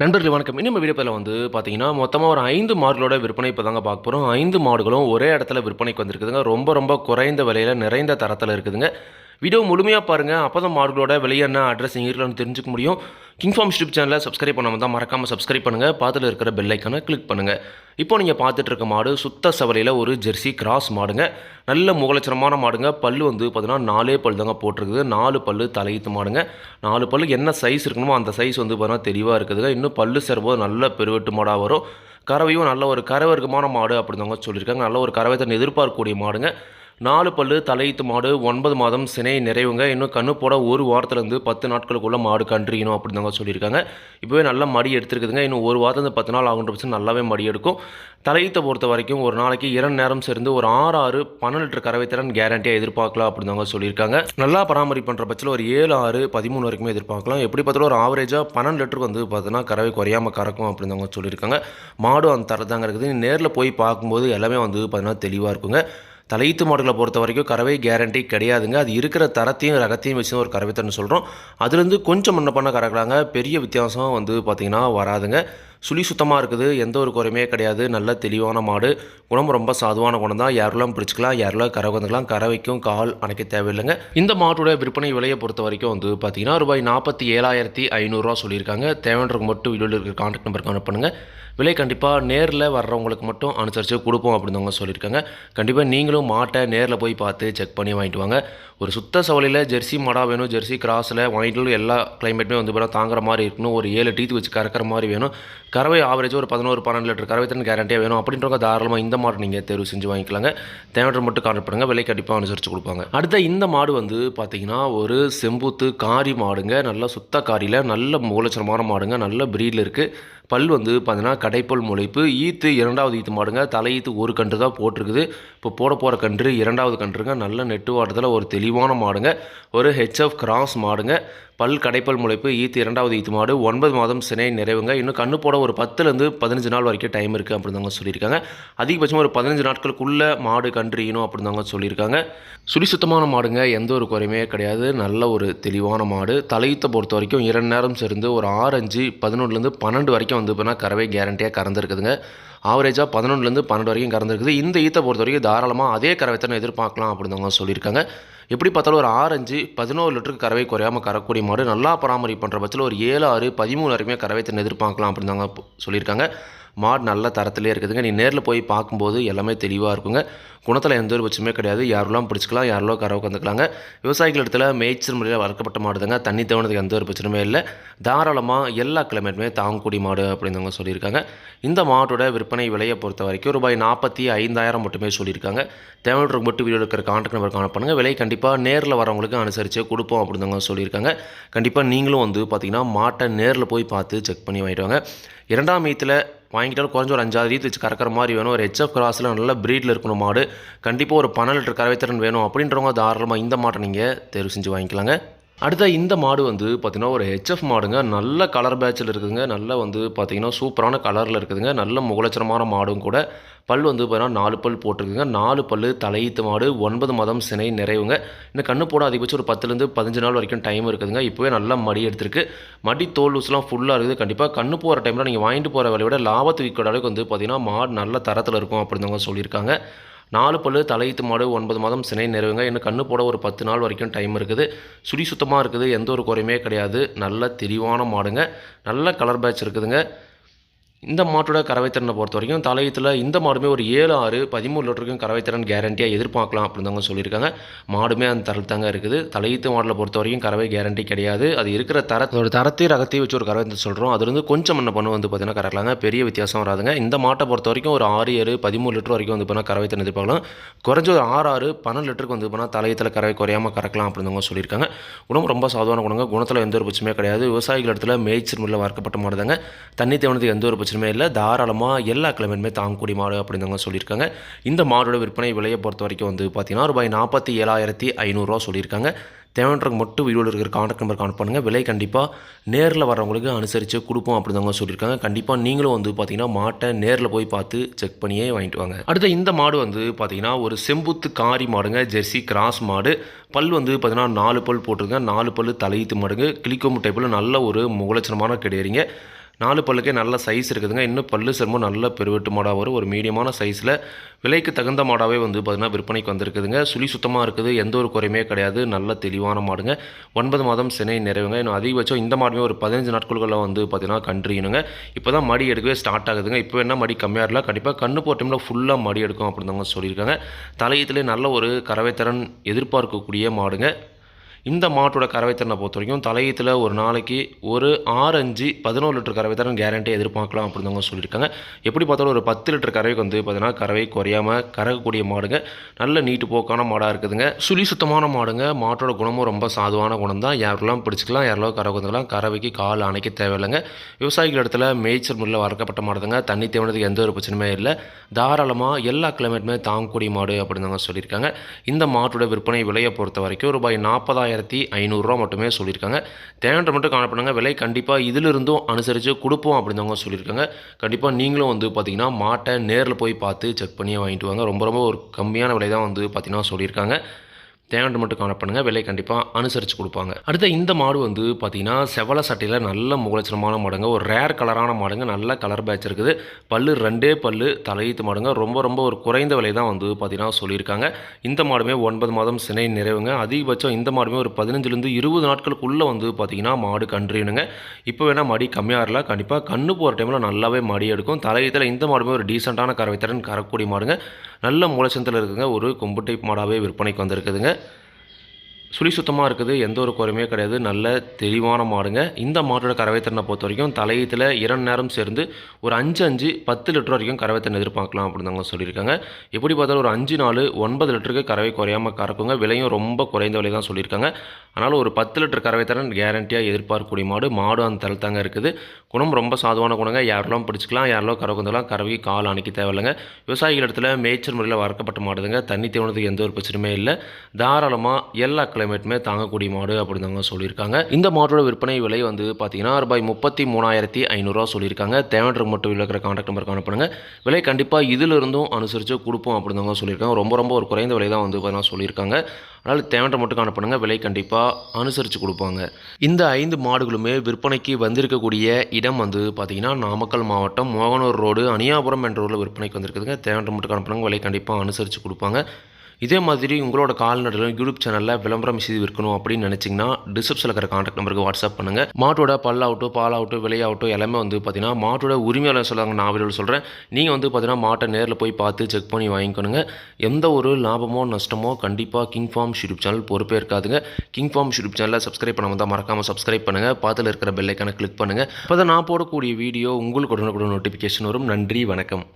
நண்பர்கள் வணக்கம். இன்னும் வீடியோ வந்து பார்த்தீங்கன்னா மொத்தமாக ஒரு ஐந்து மாடுகளோட விற்பனை இப்போ தாங்க பார்க்க போகிறோம் ஐந்து மாடுகளும் ஒரே இடத்துல விற்பனைக்கு வந்திருக்குதுங்க. ரொம்ப ரொம்ப குறைந்த விலையில் நிறைந்த தரத்தில் இருக்குதுங்க. வீடியோ முழுமையாக பாருங்கள் அப்போ தான் மாடுகளோட விலை என்ன அட்ரஸ் எங்கே இருக்கலாம்னு தெரிஞ்சுக்க முடியும். கிங்ஃபார்ம் யூடியூப் சேனலை சப்ஸ்கிரைப் பண்ணாமல் தான் மறக்காமல் சப்ஸ்கிரைப் பண்ணுங்கள் பார்த்துட்டு இருக்கிற பெல் ஐக்கானை கிளிக் பண்ணுங்கள் இப்போ நீங்கள் பார்த்துட்டு இருக்க மாடு சுத்த சவலையில் ஒரு ஜெர்சி கிராஸ் மாடுங்க. நல்ல முகலட்சணமான மாடுங்க. பல்லு வந்து பார்த்தீங்கன்னா நாலே பல் தாங்க போட்டிருக்குது. நாலு பல்லு தலையீத்து மாடுங்க. நாலு பல்லு என்ன சைஸ் இருக்கணுமோ அந்த சைஸ் வந்து பார்த்தீங்கன்னா தெளிவாக இருக்குதுங்க. இன்னும் பல்லு சேரும்போது நல்ல பெருவெட்டு மாடாக வரும். கறவையும் நல்ல ஒரு கரவர்க்கமான மாடு அப்படிதாங்க சொல்லியிருக்காங்க. நல்ல ஒரு கறவை தண்ணி எதிர்பார்க்கக்கூடிய மாடுங்க. நாலு பல்லு தலையீத்து மாடு ஒன்பது மாதம் சினை நிறைவுங்க. இன்னும் கண்ணு போட ஒரு வாரத்துலேருந்து பத்து நாட்களுக்குள்ள மாடு கன்றுக்கணும் அப்படின்னு தாங்க சொல்லியிருக்காங்க. இப்போவே நல்ல மடி எடுத்துருக்குதுங்க. இன்னும் ஒரு வாரத்துலேருந்து பத்து நாள் ஆகுன்ற பட்சம் நல்லாவே மடி எடுக்கும். தலையீத்தை பொறுத்த வரைக்கும் ஒரு நாளைக்கு இரண்டு நேரம் சேர்ந்து ஒரு ஆறு ஆறு பன்னெண்டு லிட்டர் கறவை திறன் கேரண்டியாக எதிர்பார்க்கலாம் அப்படின்னு தாங்க சொல்லியிருக்காங்க. நல்லா பராமரிப்பு பண்ணுற பட்சத்தில் ஒரு ஏழு ஆறு பதிமூணு வரைக்குமே எதிர்பார்க்கலாம். எப்படி பார்த்தாலும் ஒரு ஆவரேஜாக பன்னெண்டு லிட்டருக்கு வந்து பார்த்தீங்கன்னா கறவை குறையாமல் கறக்கும் அப்படின்னு தாங்க சொல்லியிருக்காங்க. மாடும் அந்த தரதாங்க இருக்குது. நேரில் போய் பார்க்கும்போது எல்லாமே வந்து பார்த்தீங்கன்னா தெளிவாக இருக்குங்க. தலையீத்து மாடுகளை பொறுத்த வரைக்கும் கறவை கேரண்டி கிடையாதுங்க. அது இருக்கிற தரத்தையும் ரகத்தையும் வச்சு ஒரு கறவைத்தன்னு சொல்கிறோம் அதுலேருந்து கொஞ்சம் முன்ன பண்ண கறக்குறாங்க பெரிய வித்தியாசம் வந்து பார்த்திங்கன்னா வராதுங்க. சுழி சுத்தமாக இருக்குது. எந்த ஒரு குறையுமே கிடையாது. நல்ல தெளிவான மாடு. குணம் ரொம்ப சாதுவான குணம் தான். யாரெல்லாம் பிடிச்சிக்கலாம் யாரெல்லாம் கறவை வந்துக்கலாம் கறவைக்கும் கால் அணைக்க தேவையில்லைங்க. இந்த மாட்டோட விற்பனை விலையை பொறுத்த வரைக்கும் வந்து பார்த்தீங்கன்னா ரூபாய் நாற்பத்தி ஏழாயிரத்தி ஐநூறுரூவா சொல்லியிருக்காங்க. தேவைன்றவங்க மட்டும் வீடியோவில் இருக்கிற கான்டாக்ட் நம்பருக்கு அனுப்பணுங்க விலை கண்டிப்பாக நேரில் வர்றவங்களுக்கு மட்டும் அனுசரித்து கொடுப்போம் அப்படின்னு அவங்க சொல்லியிருக்காங்க. கண்டிப்பாக நீங்களும் மாட்டை நேரில் போய் பார்த்து செக் பண்ணி வாங்கிட்டு வாங்க. ஒரு சுத்த சவலையில் ஜெர்சி மாடாக வேணும் ஜெர்சி கிராஸில் வாங்கிட்டு எல்லா கிளைமேட்டுமே வந்து பார்த்தா தாங்குற மாதிரி இருக்கணும். ஒரு ஏழு டீத்து வச்சு கறக்கிற மாதிரி வேணும். கறவை ஆவரேஜ் ஒரு பதினோரு பன்னெண்டு லிட்டர் கறவை தண்ணி கேரண்டியாக வேணும். அப்படின்றவங்க தாராளமாக இந்த மாடு நீங்கள் தேர்வு செஞ்சு வாங்கிக்கலாங்க. தேவையான மட்டும் கான்டாக்ட் பண்ணுங்கள் விலை கண்டிப்பாக அனுசரித்து கொடுப்பாங்க. அடுத்த இந்த மாடு வந்து பார்த்திங்கன்னா ஒரு செம்பூத்து காரி மாடுங்க. நல்ல சுத்த காரியில் நல்ல மூலச்சரமான மாடுங்க. நல்ல பிரீடில் இருக்குது பல் வந்து பார்த்தீங்கன்னா கடைப்பல் முளைப்பு. ஈத்து இரண்டாவது ஈத்து மாடுங்க. தலையீத்து ஒரு கன்று தான் போட்டிருக்குது. இப்போ போட போகிற கன்று இரண்டாவது கன்றுங்க. நல்ல நெட்டு வாட்டத்தில் ஒரு தெளிவான மாடுங்க. ஒரு ஹெச்எஃப் கிராஸ் மாடுங்க. பல் கடைப்பல் முளைப்பு ஈத்து இரண்டாவது ஈத்து மாடு ஒன்பது மாதம் சினை நிறைவுங்க. இன்னும் கண்ணு போட ஒரு பத்துலேருந்து பதினஞ்சு நாள் வரைக்கும் டைம் இருக்குது அப்படின்னு தாங்க சொல்லியிருக்காங்க. அதிகபட்சமாக ஒரு பதினஞ்சு நாட்களுக்குள்ளே மாடு கன்றுணும் அப்படின்னு தாங்க சொல்லியிருக்காங்க. சுழி சுத்தமான மாடுங்க எந்த ஒரு குறையுமே கிடையாது. நல்ல ஒரு தெளிவான மாடு. தலையீத்தை பொறுத்த வரைக்கும் இரண்டு நேரம் சேர்ந்து ஒரு ஆறு அஞ்சு பதினொன்றுலேருந்து பன்னெண்டு வரைக்கும் வந்து இப்போனா கறவை கேரண்டியாக கறந்துருக்குதுங்க. ஆவரேஜாக பதினொன்றுலேருந்து பன்னெண்டு வரைக்கும் கறந்துருக்குது. இந்த ஈத்தை பொறுத்த வரைக்கும் தாராளமாக அதே கறவைத்தனை எதிர்பார்க்கலாம் அப்படின்னு சொல்லியிருக்காங்க. எப்படி பார்த்தாலும் ஒரு ஆரஞ்சு பதினோரு லிட்டருக்கு கறவை குறையாமல் கறக்கூடிய மாடு நல்லா பராமரிப்பு பண்ணுற பட்சத்தில் ஒரு ஏழு ஆறு பதிமூணு வரைக்குமே கறவைத்தனை எதிர்பார்க்கலாம் அப்படின்னு தாங்க சொல்லியிருக்காங்க. மாடு நல்ல தரத்திலே இருக்குதுங்க. நீ நேரில் போய் பார்க்கும்போது எல்லாமே தெளிவாக இருக்குங்க. குணத்தில் எந்த ஒரு பட்சமே கிடையாது. யாரெல்லாம் பிடிச்சிக்கலாம் யாரெல்லாம் கறவை கந்துக்கலாங்க விவசாயிகள் இடத்துல மேய்ச்சல் முறையில் வளர்க்கப்பட்ட மாடுதாங்க. தண்ணி தேவனதுக்கு எந்த ஒரு பிரச்சனையுமே இல்லை. தாராளமாக எல்லா கிளைமேட்டுமே தாங்கக்கூடிய மாடு அப்படின்னு சொல்லியிருக்காங்க. இந்த மாட்டோட விற்பனை விலையை பொறுத்த வரைக்கும் ரூபாய் நாற்பத்தி ஐந்தாயிரம் மட்டுமே சொல்லியிருக்காங்க. தேவையான மட்டும் வீடியோ இருக்கிற கான்டாக்ட் நம்பர் காண விலை கண்டிப்பாக நேரில் வரவங்களுக்கு அனுசரித்து கொடுப்போம் அப்படின்னு சொல்லியிருக்காங்க. கண்டிப்பாக நீங்களும் வந்து பார்த்தீங்கன்னா மாட்டை நேரில் போய் பார்த்து செக் பண்ணி வாங்கிட்டு வாங்க. இரண்டாம் மீத்தில் வாங்கிட்டாலும் குறைஞ்ச ஒரு அஞ்சாவது ரீத் வச்சு கறக்கிற மாதிரி வேணும். ஒரு ஹெச்எஃப் கிராஸில் நல்ல ப்ரீடில் இருக்கணும் மாடு. கண்டிப்பாக ஒரு பன்னெண்டு லிட்டர் கறவைத்திறன் வேணும் அப்படின்றவங்க தாராளமாக இந்த மாட்டை நீங்கள் தேர்வு செஞ்சு வாங்கிக்கலாங்க. அடுத்த இந்த மாடு வந்து பார்த்திங்கன்னா ஒரு ஹெச்எஃப் மாடுங்க. நல்ல கலர் பேட்சில் இருக்குதுங்க. நல்ல வந்து பார்த்திங்கன்னா சூப்பரான கலரில் இருக்குதுங்க. நல்ல முகலட்சணமான மாடும் கூட. பல் வந்து பார்த்தீங்கன்னா நாலு பல் போட்டிருக்குங்க. நாலு பல் தலையீத்து மாடு ஒன்பது மாதம் சினை நிறைவுங்க. இந்த கண்ணு போட அதிகபட்சம் ஒரு பத்துலேருந்து பதினஞ்சு நாள் வரைக்கும் டைம் இருக்குதுங்க. இப்போவே நல்லா மடி எடுத்திருக்கு. மடி தோல் லூஸ்லாம் ஃபுல்லாக இருக்குது. கண்டிப்பாக கண்ணு போகிற டைமில் நீங்கள் வாங்கிட்டு போகிற விலையை விட லாபத்துக்கு விற்கிற அளவுக்கு வந்து பார்த்திங்கன்னா மாடு நல்ல தரத்தில் இருக்கும் அப்படின்னு சொல்லியிருக்காங்க. நாலு பல்லு தலையீத்து மாடு ஒன்பது மாதம் சினை நிறைவுங்க இன்னும் கண்ணு போட ஒரு பத்து நாள் வரைக்கும் டைம் இருக்குது. சுடி சுத்தமாக இருக்குது எந்த ஒரு குறையுமே கிடையாது. நல்ல தெளிவான மாடுங்க. நல்ல கலர் பேட்ச் இருக்குதுங்க. இந்த மாட்டோட கறவைத்திறனை பொறுத்த வரைக்கும் தலையத்தில் இந்த மாடுமே ஒரு ஏழு ஆறு பதிமூணு லிட்டருக்கும் கறவைத்திறன் கேரண்டியாக எதிர்பார்க்கலாம் அப்படின்னு சொல்லியிருக்காங்க. மாடுமே அந்த தரத்தாங்க தாங்க இருக்குது. தலையீத்து மாடலை பொறுத்த வரைக்கும் கறவை கேரண்டி கிடையாது. அது இருக்கிற தரத்தோட தரத்தை ரகத்தையும் வச்சு ஒரு கறவை சொல்கிறோம் அது வந்து கொஞ்சம் என்ன பண்ணு வந்து பார்த்தீங்கன்னா கறக்கலாங்க பெரிய வித்தியாசம் வராதுங்க. இந்த மாட்டை பொறுத்த வரைக்கும் ஒரு ஆறு ஏழு பதிமூணு லிட்டர் வரைக்கும் வந்து பார்த்தீங்கன்னா கறவைத்திறன் எதிர்பார்க்கலாம். குறைஞ்ச ஒரு ஆறு ஆறு பன்னெண்டு லிட்டருக்கு வந்து பார்த்தீங்கன்னா தலையத்தில் கறவை குறையாமல் கறக்கலாம் அப்படின்னு சொல்லியிருக்காங்க. குணம் ரொம்ப சாதாரண குணங்க. குணத்தில் எந்த ஒரு பிரச்சனையுமே கிடையாது. விவசாயிகள் இடத்துல மேய்ச்சல் முறையில் வளர்க்கப்பட்ட மாடுதாங்க. தண்ணி தேவனத்துக்கு எந்த ஒரு பிரச்சனையுமே இல்லை. தாராளமாக எல்லா கிழமையுமே தாங்கக்கூடிய மாடு அப்படின்னு சொல்லியிருக்காங்க. இந்த மாடோட விற்பனை விலையை பொறுத்த வரைக்கும் வந்து பார்த்திங்கன்னா ரூபாய் நாற்பத்தி ஏழாயிரத்தி ஐநூறுரூவா சொல்லியிருக்காங்க. தேவைன்றவங்க மட்டும் வீடியோவில் இருக்கிற கான்டாக்ட் நம்பர் கான்ட் பண்ணுங்கள் விலை கண்டிப்பாக நேரில் வரவங்களுக்கு அனுசரித்து கொடுப்போம் அப்படிதாங்க சொல்லியிருக்காங்க. கண்டிப்பாக நீங்களும் வந்து பார்த்தீங்கன்னா மாட்டை நேரில் போய் பார்த்து செக் பண்ணியே வாங்கிட்டு வாங்க. அடுத்த இந்த மாடு வந்து பார்த்தீங்கன்னா ஒரு செம்புத்து காரி மாடுங்க. ஜெர்சி கிராஸ் மாடு. பல் வந்து பார்த்தீங்கன்னா நாலு பல் போட்டிருங்க. நாலு பல் தலையீத்து மாடுங்க. கிளிக்கோம்பு டைப்பில் நல்ல ஒரு முகலட்சணமான கிடையாறீங்க. நாலு பல்லுக்கே நல்ல சைஸ் இருக்குதுங்க. இன்னும் பல்லு சிரமம் நல்ல பெருவெட்டு மாடாக வரும். ஒரு மீடியமான சைஸில் விலைக்கு தகுந்த மாடாகவே வந்து பார்த்திங்கன்னா விற்பனைக்கு வந்திருக்குதுங்க. சுழி சுத்தமாக இருக்குது. எந்த ஒரு குறையுமே கிடையாது. நல்ல தெளிவான மாடுங்க. ஒன்பது மாதம் சினை நிறைவுங்க. இன்னும் அதிகபட்சம் இந்த மாடுமே ஒரு பதினஞ்சு நாட்களுக்குள்ள வந்து பார்த்திங்கன்னா கன்றுணுங்க இப்போ தான் மடி எடுக்கவே ஸ்டார்ட் ஆகுதுங்க. இப்போ என்ன மடி கம்மியாக இருக்கலாம். கண்டிப்பாக கண்ணு போகிற டைமில் ஃபுல்லாக மடி எடுக்கும் அப்படின்னு தாங்க சொல்லியிருக்காங்க. தலையத்திலே நல்ல ஒரு கறவைத்திறன் எதிர்பார்க்கக்கூடிய மாடுங்க. இந்த மாட்டோட கறவைத்திறனை பொறுத்த வரைக்கும் தலையத்தில் ஒரு நாளைக்கு ஒரு ஆறு அஞ்சு பதினோரு லிட்டர் கறவைத்திறன் கேரண்டி எதிர்பார்க்கலாம் அப்படின்னு தாங்க சொல்லியிருக்காங்க. எப்படி பார்த்தாலும் ஒரு பத்து லிட்டர் கறவைக்கு வந்து பார்த்தீங்கன்னா கறவை குறையாமல் கறக்கக்கூடிய மாடுங்க. நல்ல நீட்டு போக்கான மாடாக இருக்குதுங்க. சுழி சுத்தமான மாடுங்க. மாட்டோட குணமும் ரொம்ப சாதுவான குணம் தான் யாரெல்லாம் பிடிச்சிக்கலாம் யாரெல்லாம் கறவை வந்துக்கலாம் கறவைக்கு கால் அணைக்க தேவையில்லைங்க. விவசாயிகள் இடத்துல மேய்ச்சல் முறையில் வளர்க்கப்பட்ட மாடுதுங்க. தண்ணி தேவனதுக்கு எந்த ஒரு பிரச்சனையுமே இல்லை. தாராளமாக எல்லா கிளைமேட்டுமே தாங்கக்கூடிய மாடு அப்படின்னு சொல்லியிருக்காங்க. இந்த மாட்டோட விற்பனை விலையை பொறுத்த வரைக்கும் ரூபாய் நாற்பதாயிரம் ஆயிரத்தி ஐநூறுரூவா மட்டுமே சொல்லியிருக்காங்க. தேவையான மட்டும் காணப்படுங்க விலை கண்டிப்பாக இதிலிருந்தும் அனுசரித்து கொடுப்போம் அப்படின்னு சொல்லியிருக்காங்க. கண்டிப்பாக நீங்களும் வந்து பார்த்தீங்கன்னா மாட்டை நேரில் போய் பார்த்து செக் பண்ணி வாங்கிட்டு வாங்க. ரொம்ப ரொம்ப ஒரு கம்மியான விலை தான் வந்து பார்த்தீங்கன்னா சொல்லியிருக்காங்க. தேங்காய் மட்டும் காணப்படுங்க விலை கண்டிப்பாக அனுசரித்து கொடுப்பாங்க. அடுத்த இந்த மாடு வந்து பார்த்தீங்கன்னா செவல சட்டையில் நல்ல முகலட்சணமான மாடுங்க. ஒரு ரேர் கலரான மாடுங்க. நல்ல கலர் பேட்ச் இருக்குது. பல்லு ரெண்டே பல்லு தலையீத்து மாடுங்க. ரொம்ப ரொம்ப ஒரு குறைந்த விலை தான் வந்து பார்த்தீங்கன்னா சொல்லியிருக்காங்க. இந்த மாடுமே ஒன்பது மாதம் சினை நிறைவுங்க. அதிகபட்சம் இந்த மாடுமே ஒரு பதினஞ்சுலேருந்து இருபது நாட்களுக்குள்ளே வந்து பார்த்தீங்கன்னா மாடு கன்றுனுங்க இப்போ வேணால் மடி கம்மியாக இருக்கலாம் கண்டிப்பாக கண்ணு போகிற டைமில் நல்லாவே மடி எடுக்கும். தலையீத்தில் இந்த மாடுமே ஒரு டீசெண்டான கறவைத்திறன் கறக்கூடிய மாடுங்க. நல்ல மூலச்சந்தில் இருக்குங்க. ஒரு கொம்பு டைப் மாடாகவே விற்பனைக்கு வந்திருக்குதுங்க. சுழி சுத்தமாக இருக்குது எந்த ஒரு குறையுமே கிடையாது. நல்ல தெளிவான மாடுங்க. இந்த மாட்டோட கறவைத்திறனை பொறுத்த வரைக்கும் தலையத்தில் இரண்டு நேரம் சேர்ந்து ஒரு அஞ்சு அஞ்சு பத்து லிட்டர் வரைக்கும் கறவைத்திறன் எதிர்பார்க்கலாம் அப்படின்னு தாங்க சொல்லியிருக்காங்க. எப்படி பார்த்தாலும் ஒரு அஞ்சு நாலு ஒன்பது லிட்டருக்கு கறவை குறையாமல் கறக்குங்க. விலையும் ரொம்ப குறைந்த விலை தான் சொல்லியிருக்காங்க. அதனால் ஒரு பத்து லிட்டர் கறவைத்திறன் கேரண்டியாக எதிர்பார்க்கக்கூடிய மாடு மாடு அந்த தலை தாங்க இருக்குது. குணம் ரொம்ப சாதுவான குணங்க. யாரெல்லாம் பிடிச்சிக்கலாம் யாரெல்லாம் கறவை வந்தாலும் கறவை கால் அணைக்க தேவையில்லைங்க. விவசாயிகள் இடத்துல மேய்ச்சல் முறையில் வளர்க்கப்பட்ட மாடுதுங்க. தண்ணி தேவனதுக்கு எந்த ஒரு பிரச்சனையுமே இல்லை. தாராளமாக எல்லா கிளைமேட்டுமே தாங்கக்கூடிய மாடு அப்படின்னு தாங்க சொல்லியிருக்காங்க. இந்த மாட்டோட விற்பனை விலை வந்து பார்த்தீங்கன்னா ரூபாய் முப்பத்தி மூணாயிரத்தி ஐநூறுரூவா சொல்லியிருக்காங்க. தேவையான மட்டும் இருக்கிற காண்டாக்ட் நம்பருக்கு காணப்படுங்க விலை கண்டிப்பாக இதிலிருந்தும் அனுசரித்து கொடுப்போம் அப்படின்னு தாங்க சொல்லியிருக்காங்க. ரொம்ப ரொம்ப ஒரு குறைந்த விலை தான் வந்து பார்த்தீங்கன்னா சொல்லியிருக்காங்க. அதனால் தேவையான மட்டும் காணப்படுங்க விலை கண்டிப்பாக அனுசரித்து கொடுப்பாங்க. இந்த ஐந்து மாடுகளுமே விற்பனைக்கு வந்திருக்கக்கூடிய இடம் வந்து பார்த்தீங்கன்னா நாமக்கல் மாவட்டம் மோகனூர் ரோடு அணியாபுரம் என்ற ஊரில் விற்பனைக்கு வந்திருக்குதுங்க. தேவையான மட்டும் காணப்படுங்க விலை கண்டிப்பாக அனுசரித்து கொடுப்பாங்க. இதே மாதிரி உங்களோட கால்நடைகளும் யூடியூப் சேனலில் விளம்பரம் செய்து விற்கணும் அப்படின்னு நினச்சிங்கன்னா டிஸ்கிரிப்ஷனில் இருக்கிற காண்டாக்ட் நம்பருக்கு வாட்ஸ்அப் பண்ணுங்கள் மாட்டோட பல்லாகட்டும் பாலாகட்டும் விலையாகட்டும் எல்லாமே வந்து பார்த்தீங்கன்னா மாட்டோட உரிமையாளர் சொல்லுவாங்க நான் வீடியோவில் சொல்கிறேன் நீங்கள் வந்து பார்த்தீங்கன்னா மாட்டை நேரில் போய் பார்த்து செக் பண்ணி வாங்கிக்கணுங்க. எந்த ஒரு லாபமோ நஷ்டமோ கண்டிப்பாக கிங் ஃபார்ம் யூடியூப் சேனல் பொறுப்பே இருக்காதுங்க. கிங் ஃபார்ம் யூடியூப் சேனலில் சப்ஸ்கிரைப் பண்ணாமல் தான் மறக்காமல் சப்ஸ்கிரைப் பண்ணுங்கள் பார்த்துல இருக்கிற பெல்லைக்கான கிளிக் பண்ணுங்கள் அப்போ தான் நான் போடக்கூடிய வீடியோ உங்களுக்கு உடனுக்குடன் நோட்டிஃபிகேஷன் வரும். நன்றி வணக்கம்.